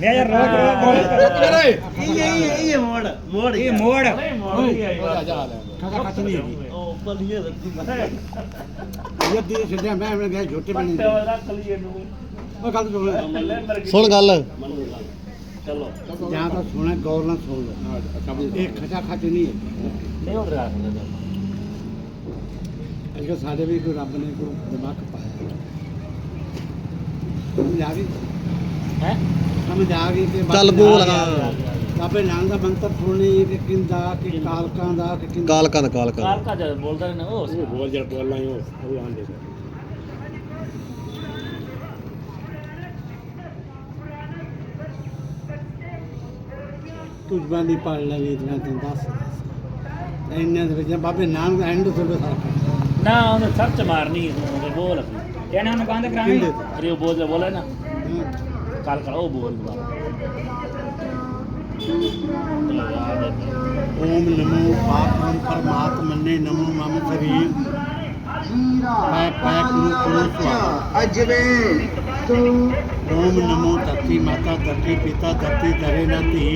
ਲੈ ਯਾਰ ਰੋਕ ਰੋਕ ਇਹ ਇਹ ਇਹ ਮੋੜ ਮੋੜ ਇਹ ਮੋੜ ਕਾਕਾ ਖਤ ਨਹੀਂ ਹੈਗੀ ਉਹ ਬਲੀਏ ਰੱਖੀ ਇਹ ਦੀ ਛੱਡਿਆ ਮੈਂ ਮੈਂ ਗਿਆ ਛੋਟੇ ਬਣੇ ਉਹ ਗੱਲ ਸੁਣ ਸੁਣ ਗੱਲ ਚਲੋ ਜਾਂ ਤਾਂ ਸੁਣਾ ਗੌਰ ਨਾਲ ਸੁਣ ਲਓ ਇਹ ਖਚਾ ਖਚ ਨਹੀਂ ਹੈ ਨਹੀਂ ਹੋ ਰਿਹਾ ਅਜੇ ਸਾਡੇ ਵੀ ਕੋਈ ਰੱਬ ਨੇ ਕੋਈ ਦਿਮਾਗ ਪਾਇਆ ਗਈ ਹੈ ਸਮਝ ਗਈ ਕਿ ਚੱਲ ਨਾਨਕ- ਹਾਂ। ਬਾਬੇ ਨਾਨਕ ਦਾ ਮੰਤਰ ਸੁਣਨੀ ਕਿ ਕਿੰਦਾ ਕਿ ਕਾਲਕਾਂ ਦਾ ਕਿ ਕਿੰਦਾ? ਕਾਲਕਾਂ ਦਾ ਕਾਲਕਾਂ ਕਾਲ ਦਾ। ਕਾ ਜਦ ਬੋਲਦਾ ਨੇ ਉਹ ਬੋਲ ਜੜ ਬੋਲਣਾ ਹੀ ਉਹ ਉਹ ਆਂਦੇ ਤੁਝ ਬਾਨੀ ਪੜ ਲਵੀ ਇਤਨਾ ਤੈਨੂੰ ਦੱਸ। ਇੰਨੇ ਦੇ ਵਿੱਚ ਬਾਬੇ ਨਾਨਕ ਐਂਡ ਤੋਂ ਸਾਰਾ ਨਾ ਉਹਨੇ ਸਰਚ ਮਾਰਨੀ ਉਹਨੇ ਬੋਲ। ਇਹਨਾਂ ਨੂੰ ਬੰਦ ਕਰਾਵੇਂ ਕਿੰਦੇ ਅਰੇ ਉਹ ਬੋਲ ਬੋਲੇ ਨਾ। ਹਾਂ। काल करो बोल ओम नमो पापम परमात्मने नमो मम शरीर ओम नमो धरती माता, धरती पिता, धरती धरे नी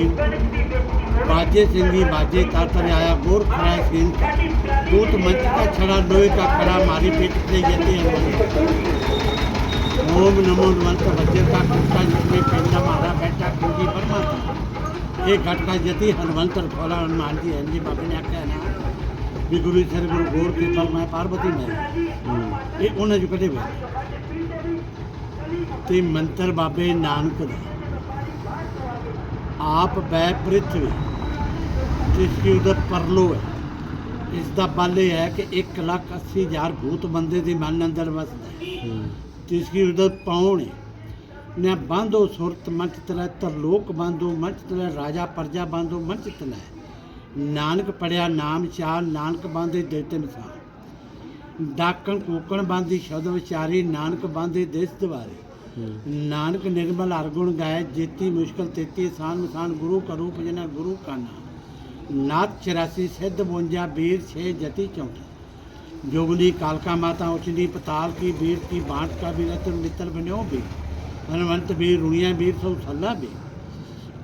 बाजे सिंधी, बाजे कातर आया, गोर खड़ा सिंह। दूत मंच का छड़ा, लोहे का खड़ा, मारी पेट से यते ओम नमो मंत्र वज्र का कुत्ता जिसमें पिंडा मारा बैठा कुंजी परमात्मा ਇਹ ਘਟ ਕਾ ਜਤੀ ਹਨਵੰਤ ਖੋਲਾ ਹਨੂਮਾਨ ਜੀ ਹਾਂਜੀ ਬਾਬੇ ਨੇ ਆਖਿਆ ਨਾ ਵੀ ਗੁਰੂ ਸਰ ਗੁਰੂ ਗੋਰ ਕੇ ਫਲ ਮੈਂ ਪਾਰਵਤੀ ਮੈਂ ਇਹ ਉਹਨਾਂ ਚ ਕਦੇ ਵੇ ਤੇ ਮੰਤਰ ਬਾਬੇ ਨਾਨਕ ਦਾ ਆਪ ਬੈ ਪ੍ਰਿਥਵੀ ਜਿਸ ਕੀ ਉਦਰ ਪਰਲੋ ਹੈ ਇਸ ਦਾ ਬਲ ਇਹ ਹੈ ਕਿ 1 ਲੱਖ 80 ਹਜ਼ਾਰ ਭੂਤ ਬੰਦੇ ਦੇ ਮਨ ਅੰਦਰ ਵਸਦਾ ਹੈ ਜਿਸ ਕੀ ਉਦਰ ਪਾਉਣ? ਹੈ ਨੇ ਬਾਂਧੋ ਸੁਰਤ ਮੰਚ ਤਲੇ ਤਰਲੋਕ ਬਾਂਧੋ, ਮੰਚ ਤਲੇ ਰਾਜਾ ਪਰਜਾ ਬਾਂਧੋ, ਮੰਚ ਤਲੈ ਨਾਨਕ ਪੜਿਆ ਨਾਮ ਚਾਲ ਨਾਨਕ ਬਾਂਧੇ ਦੇ ਤਿਨ ਡਾਕਣ ਕੋਕਣ ਬਾਂਧੀ ਸ਼ਬਦ ਵਿਚਾਰੀ, ਨਾਨਕ ਬਾਂਧੇ ਦੇਸ ਦਵਾਰੇ ਨਾਨਕ ਨਿਰਮਲ ਅਰਗੁਣ ਗਾਇ ਜੇਤੀ ਮੁਸ਼ਕਲ ਤੇਤੀ ਆਸਾਨ ਮਸਾਨ ਗੁਰੂ ਕਰੂ ਭਜਨਾ ਗੁਰੂ ਕਾ ਨਾਮ। ਨਾਥ 84 ਸਿੱਧ 52 ਵੀਰ 6 ਜਤੀ 34 जोगनी कालका माता उचनी पताल की वीर की बांट का भी रतन मित्र बन्यो भी हनुमंत भी रुणिया वीर सौ थल्ला भी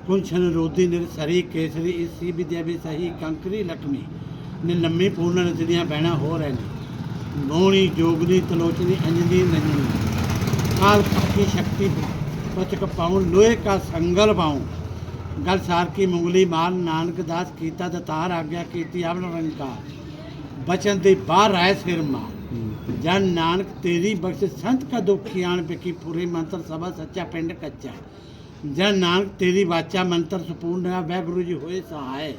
कुंछन रोधी निरसरी केसरी इस सी विद्या भी सही कंकरी लक्ष्मी ने लम्मी पूर्ण नचनिया बहना हो रही मोहनी जोगनी तलोचनी अंजनी नंजनी काल की शक्ति पचक पाऊं लोहे का संगल पाऊं गल सार की मुंगली माल नानक दास कीता दतार आज्ञा कीती अवल रंकार ਬਚਨ ਦੇ ਬਾਹਰ ਆਏ ਸਿਰ ਮਾਰ। ਜਨ ਨਾਨਕ ਤੇਰੀ ਬਖਸ਼ ਸੰਤ ਕਾ ਦੁਖੀ ਆਣ ਪੇ ਪੂਰੇ ਮੰਤਰ ਸਭਾ ਸੱਚਾ ਪਿੰਡ ਕੱਚਾ। ਜਨ ਨਾਨਕ ਤੇਰੀ ਵਾਚਾ ਮੰਤਰ ਸੰਪੂਰਨ ਹੈ ਵਾਹਿਗੁਰੂ ਜੀ ਹੋਏ ਸਹਾਇ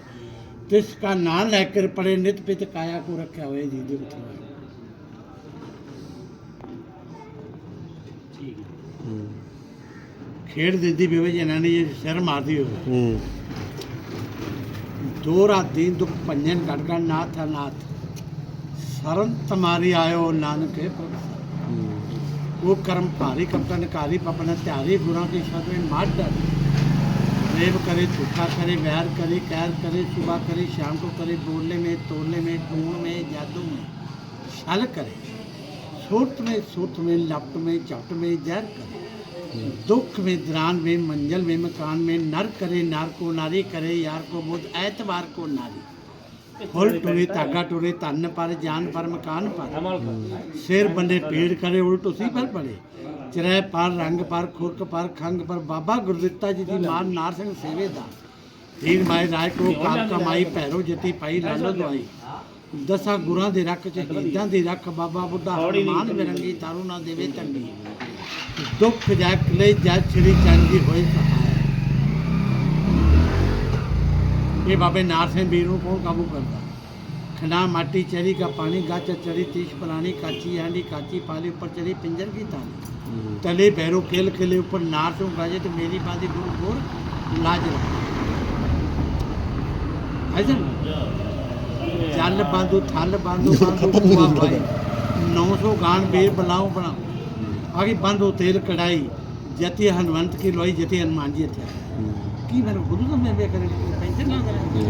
ਤਿਸ ਕਾ ਨਾਮ ਲੈ ਕਰ ਪੜੇ ਨਿਤ ਪਿਤ ਕਾਇਆ ਕੋ ਰੱਖਿਆ ਹੋਏ ਜੀ ਦੇ ਉੱਤੇ। ਖੇਡ ਦਿੰਦੀ ਬੇਵੇ ਜਨਾਨੀ ਜੇ ਸਿਰ ਮਾਰਦੀ ਹੋਵੇ। ਹੂੰ। ਦੋ ਰਾਤ ਦੀਨ ਦੁਖ ਭੰਜਨ ਘਟ ਘਟ ਨਾਥ शरण तुम्हारी आयो नानक हम्म। वो कर्म भारी कपटन कारी पपन त्यारी गुरा की शब्द में मार डाल। प्रेम करे झूठा करे वैर करे कैर करे सुबह करे शाम को करे बोलने में तोड़ने में टूण में जादू में छल करे छोट में सोट में लपट में चपट में जहर करे हम्म। दुख में दरान में मंजल में मकान में नर करे नार को नारी करे यार को बोध ऐतवार को नारी। ਫੁੱਲ ਟੁਰੇ ਧਾਗਾ ਟੁਰੇ ਤਨ ਪਰ ਜਾਨ ਪਰ ਮਕਾਨ ਪਰ। ਸਿਰ ਬੰਦੇ ਪੀੜ ਕਰੇ ਉਲਟ ਉਸੀ ਪਰ ਪੜੇ ਚਰੈ ਪਰ ਰੰਗ ਪਰ ਖੁਰਕ ਪਰ ਖੰਗ ਪਰ ਬਾਬਾ ਗੁਰਦਿੱਤਾ ਜੀ ਦੀ ਮਾਨ ਨਾਰ ਸਿੰਘ ਸੇਵੇ ਦਾ। ਤੀਰ ਮਾਈ ਰਾਜ ਕੋ ਕਾਮ ਕਮਾਈ ਪੈਰੋ ਜਤੀ ਪਾਈ ਲਾਲੋ ਦਵਾਈ। ਦਸਾਂ ਗੁਰਾਂ ਦੇ ਰੱਖ ਚ ਇਦਾਂ ਦੀ ਰੱਖ ਬਾਬਾ ਬੁੱਢਾ ਮਾਨ ਬਿਰੰਗੀ ਤਾਰੂ ਨਾ ਦੇਵੇ ਤੰਗੀ। ਦੁੱਖ ਜਾ ਕਲੇ ਜਾ ਛੜੀ ਚੰਗੀ ਹੋਏ ਸਹਾ ਇਹ ਬਾਬੇ ਨਾਰ ਸਿੰਘ ਵੀਰ ਨੂੰ ਕੌਣ ਕਾਬੂ ਕਰਦਾ? ਖਨਾ ਮਾਟੀ ਚਰੀ ਕਾ ਪਾਣੀ ਗਾਚ ਚਰੀ ਤੀਸ਼ ਪਲਾਣੀ ਕਾਚੀ ਆਂਡੀ ਕਾਚੀ ਪਾਲੀ ਉੱਪਰ ਚਰੀ ਪਿੰਜਰ ਕੀ ਤਾਨੀ ਤਲੇ ਬੈਰੋ ਖੇਲ ਖੇਲੇ ਉੱਪਰ ਨਾਰ ਤੋਂ ਗਾਜੇ ਤੇ ਮੇਰੀ ਬਾਦੀ ਗੁਰੂ ਗੁਰ ਲਾਜ ਐਸਾ ਚੱਲ ਬਾਂਦੂ ਥਲ ਬਾਂਦੂ ਬਾਂਦੂ ਕੁਆ ਭਾਈ। 900 ਗਾਣ ਬੀਰ ਬਲਾਉ ਬਣਾਓ ਆਗੇ ਬੰਦੋ ਤੇਲ ਕੜਾਈ ਜਤੀ ਹਨਵੰਤ ਕੀ ਲੋਈ ਜਤੀ ਹਨੂਮਾਨ ਜੀ ਇੱਥੇ في بنو خصوصا من أمريكا